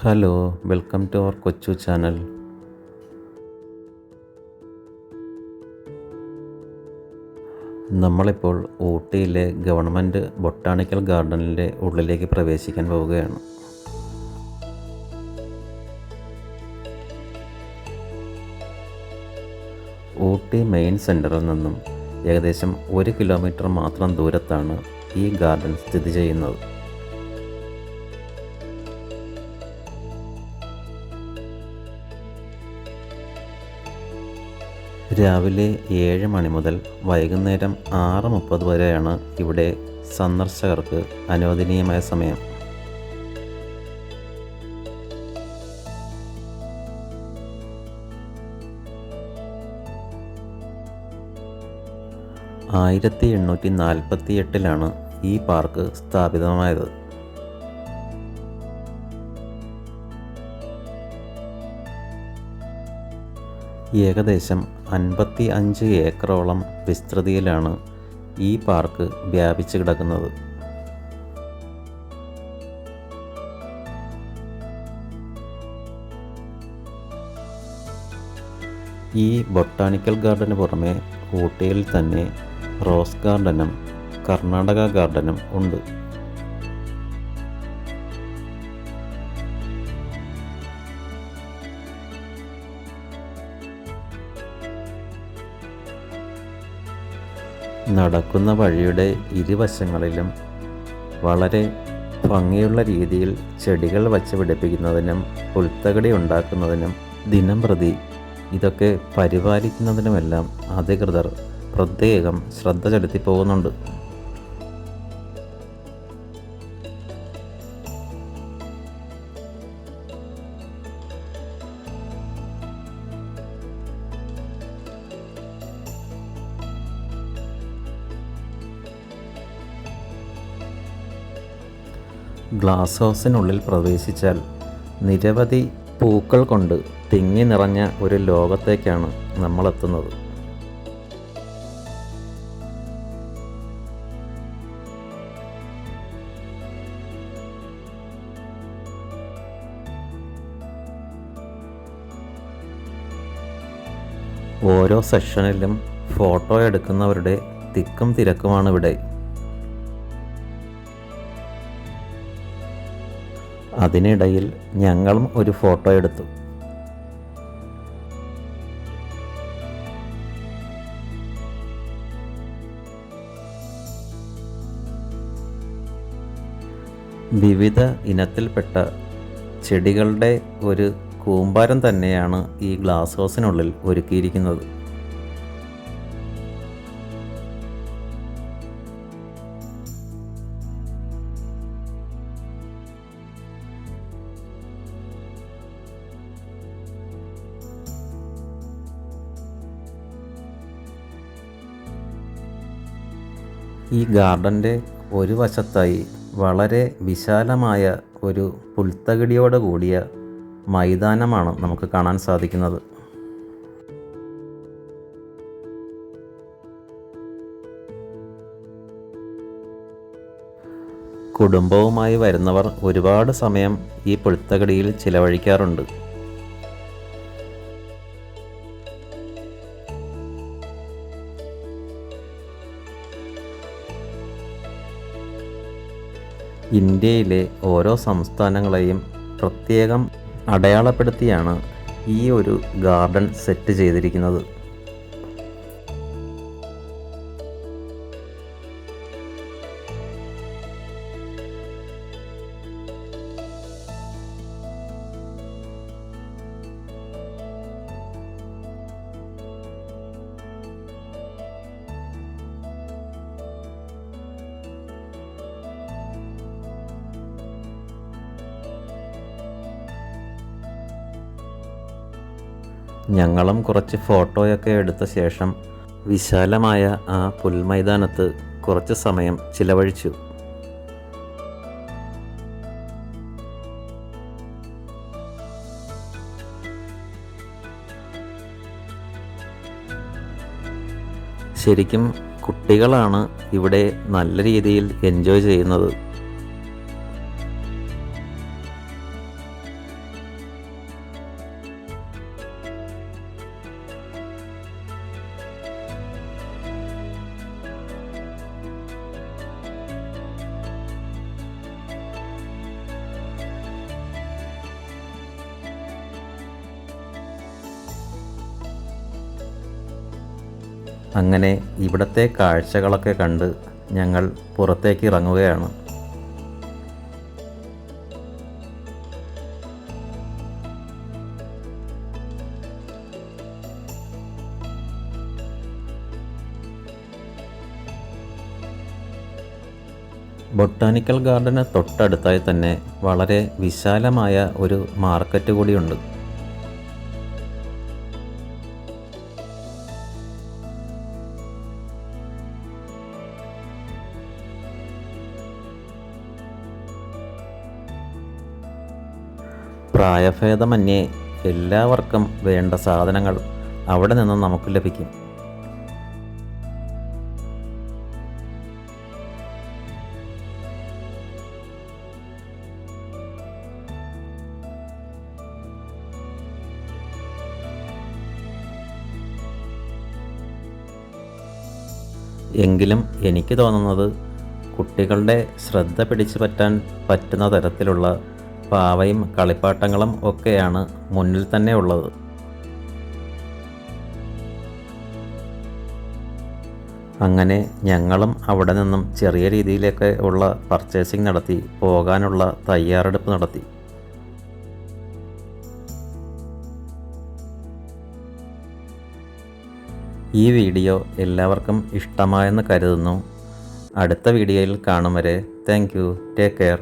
Hello welcome to our കൊച്ചു channel. നമ്മളിപ്പോൾ ഊട്ടിയിലെ government botanical ഗാർഡനിലെ ഉള്ളിലേക്ക് പ്രവേശിക്കാൻ പോവുകയാണ്. ഊട്ടി മെയിൻ സെന്ററിൽ നിന്നും ഏകദേശം ഒരു കിലോമീറ്റർ മാത്രം ദൂരത്താണ് ഈ ഗാർഡൻ സ്ഥിതി ചെയ്യുന്നത്. രാവിലെ ഏഴ് മണി മുതൽ വൈകുന്നേരം ആറ് മുപ്പത് വരെയാണ് ഇവിടെ സന്ദർശകർക്ക് അനുവദനീയമായ സമയം. ആയിരത്തി എണ്ണൂറ്റി നാൽപ്പത്തി എട്ടിലാണ് ഈ പാർക്ക് സ്ഥാപിതമായത്. ഏകദേശം അൻപത്തി അഞ്ച് ഏക്കറോളം വിസ്തൃതിയിലാണ് ഈ പാർക്ക് വ്യാപിച്ചു കിടക്കുന്നത്. ഈ ബൊട്ടാണിക്കൽ ഗാർഡന് പുറമെ ഊട്ടിയിൽ തന്നെ റോസ് ഗാർഡനും കർണാടക ഗാർഡനും ഉണ്ട്. നടക്കുന്ന വഴിയുടെ ഇരുവശങ്ങളിലും വളരെ ഭംഗിയുള്ള രീതിയിൽ ചെടികൾ വച്ച് പിടിപ്പിക്കുന്നതിനും പുൽത്തകടി ഉണ്ടാക്കുന്നതിനും ദിനം പ്രതി ഇതൊക്കെ പരിപാലിക്കുന്നതിനുമെല്ലാം അധികൃതർ പ്രത്യേകം ശ്രദ്ധ ചെലുത്തി പോകുന്നുണ്ട്. ഗ്ലാസ് ഹൗസിനുള്ളിൽ പ്രവേശിച്ചാൽ നിരവധി പൂക്കൾ കൊണ്ട് തിങ്ങി നിറഞ്ഞ ഒരു ലോകത്തേക്കാണ് നമ്മളെത്തുന്നത്. ഓരോ സെഷനിലും ഫോട്ടോ എടുക്കുന്നവരുടെ തിക്കും തിരക്കുമാണ് ഇവിടെ. അതിനിടയിൽ ഞങ്ങളും ഒരു ഫോട്ടോ എടുത്തു. വിവിധ ഇനത്തിൽപ്പെട്ട ചെടികളുടെ ഒരു കൂമ്പാരം തന്നെയാണ് ഈ ഗ്ലാസ് ഹൗസിനുള്ളിൽ ഒരുക്കിയിരിക്കുന്നത്. ഈ ഗാർഡന്റെ ഒരു വശത്തായി വളരെ വിശാലമായ ഒരു പുൽത്തകിടിയോട് കൂടിയ മൈതാനമാണ് നമുക്ക് കാണാൻ സാധിക്കുന്നത്. കുടുംബവുമായി വരുന്നവർ ഒരുപാട് സമയം ഈ പുൽത്തകിടിയിൽ ചിലവഴിക്കാറുണ്ട്. ഇന്ത്യയിലെ ഓരോ സംസ്ഥാനങ്ങളെയും പ്രത്യേകം അടയാളപ്പെടുത്തിയാണ് ഈ ഒരു ഗാർഡൻ സെറ്റ് ചെയ്തിരിക്കുന്നത്. ഞങ്ങളും കുറച്ച് ഫോട്ടോയൊക്കെ എടുത്ത ശേഷം വിശാലമായ ആ പുൽമൈതാനത്ത് കുറച്ച് സമയം ചിലവഴിച്ചു. ശരിക്കും കുട്ടികളാണ് ഇവിടെ നല്ല രീതിയിൽ എൻജോയ് ചെയ്യുന്നത്. അങ്ങനെ ഇവിടത്തെ കാഴ്ചകളൊക്കെ കണ്ട് ഞങ്ങൾ പുറത്തേക്ക് ഇറങ്ങുകയാണ്. ബൊട്ടാനിക്കൽ ഗാർഡന് തൊട്ടടുത്തായി തന്നെ വളരെ വിശാലമായ ഒരു മാർക്കറ്റ് കൂടിയുണ്ട്. പ്രായഭേദമന്യേ എല്ലാവർക്കും വേണ്ട സാധനങ്ങൾ അവിടെ നിന്നും നമുക്ക് ലഭിക്കും. എങ്കിലും എനിക്ക് തോന്നുന്നത് കുട്ടികളുടെ ശ്രദ്ധ പിടിച്ചു പറ്റാൻ പറ്റുന്ന തരത്തിലുള്ള പാവയും കളിപ്പാട്ടങ്ങളും ഒക്കെയാണ് മുന്നിൽ തന്നെ ഉള്ളത്. അങ്ങനെ ഞങ്ങളും അവിടെ നിന്നും ചെറിയ രീതിയിലൊക്കെ ഉള്ള പർച്ചേസിങ് നടത്തി പോകാനുള്ള തയ്യാറെടുപ്പ് നടത്തി. ഈ വീഡിയോ എല്ലാവർക്കും ഇഷ്ടമായെന്ന് കരുതുന്നു. അടുത്ത വീഡിയോയിൽ കാണും വരെ. Thank you take care